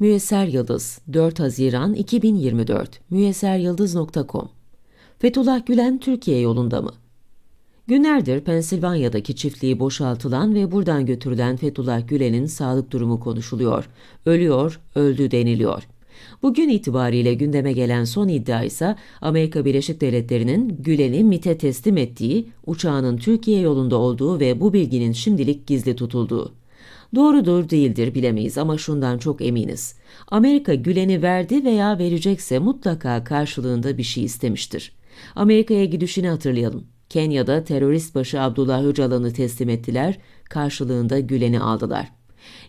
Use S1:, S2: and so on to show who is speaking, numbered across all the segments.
S1: Müyesser Yıldız 4 Haziran 2024 müyesseryıldız.com Fethullah Gülen Türkiye yolunda mı? Günlerdir Pensilvanya'daki çiftliği boşaltılan ve buradan götürülen Fethullah Gülen'in sağlık durumu konuşuluyor. Ölüyor, öldü deniliyor. Bugün itibariyle gündeme gelen son iddia ise Amerika Birleşik Devletleri'nin Gülen'i MIT'e teslim ettiği, uçağının Türkiye yolunda olduğu ve bu bilginin şimdilik gizli tutulduğu. Doğrudur değildir bilemeyiz ama şundan çok eminiz. Amerika Gülen'i verdi veya verecekse mutlaka karşılığında bir şey istemiştir. Amerika'ya gidişini hatırlayalım. Kenya'da terörist başı Abdullah Öcalan'ı teslim ettiler, karşılığında Gülen'i aldılar.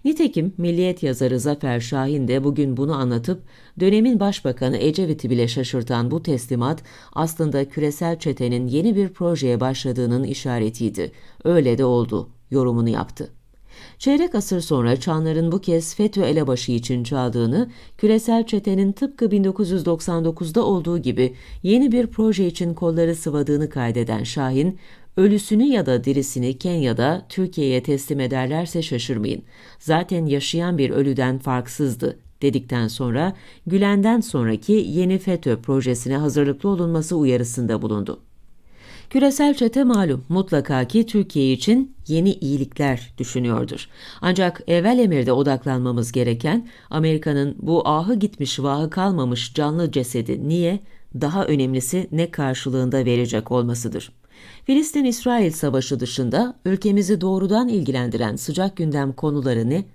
S1: Nitekim Milliyet yazarı Zafer Şahin de bugün bunu anlatıp dönemin başbakanı Ecevit'i bile şaşırtan bu teslimat aslında küresel çetenin yeni bir projeye başladığının işaretiydi. Öyle de oldu, yorumunu yaptı. Çeyrek asır sonra Çanlar'ın bu kez FETÖ elebaşı için çaldığını, küresel çetenin tıpkı 1999'da olduğu gibi yeni bir proje için kolları sıvadığını kaydeden Şahin, ölüsünü ya da dirisini Kenya'da Türkiye'ye teslim ederlerse şaşırmayın. Zaten yaşayan bir ölüden farksızdı dedikten sonra Gülen'den sonraki yeni FETÖ projesine hazırlıklı olunması uyarısında bulundu. Küresel çete malum mutlaka ki Türkiye için yeni iyilikler düşünüyordur. Ancak evvel emirde odaklanmamız gereken Amerika'nın bu ahı gitmiş vahı kalmamış canlı cesedi niye, daha önemlisi ne karşılığında verecek olmasıdır. Filistin-İsrail savaşı dışında ülkemizi doğrudan ilgilendiren sıcak gündem konuları ne?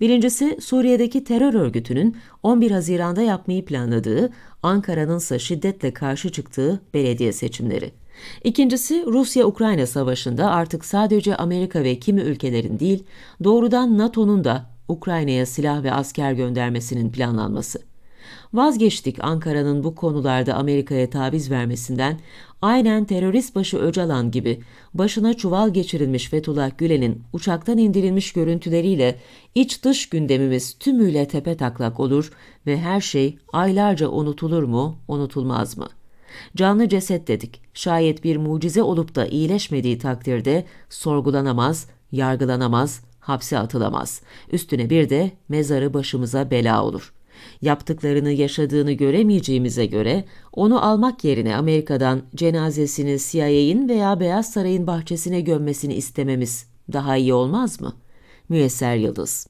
S1: Birincisi Suriye'deki terör örgütünün 11 Haziran'da yapmayı planladığı, Ankara'nın ise şiddetle karşı çıktığı belediye seçimleri. İkincisi Rusya-Ukrayna savaşında artık sadece Amerika ve kimi ülkelerin değil, doğrudan NATO'nun da Ukrayna'ya silah ve asker göndermesinin planlanması. Vazgeçtik Ankara'nın bu konularda Amerika'ya taviz vermesinden, aynen terörist başı Öcalan gibi başına çuval geçirilmiş Fethullah Gülen'in uçaktan indirilmiş görüntüleriyle iç dış gündemimiz tümüyle tepe taklak olur ve her şey aylarca unutulur mu, unutulmaz mı?'' Canlı ceset dedik. Şayet bir mucize olup da iyileşmediği takdirde sorgulanamaz, yargılanamaz, hapse atılamaz. Üstüne bir de mezarı başımıza bela olur. Yaptıklarını yaşadığını göremeyeceğimize göre onu almak yerine Amerika'dan cenazesini CIA'in veya Beyaz Saray'ın bahçesine gömmesini istememiz daha iyi olmaz mı? Müyesser Yıldız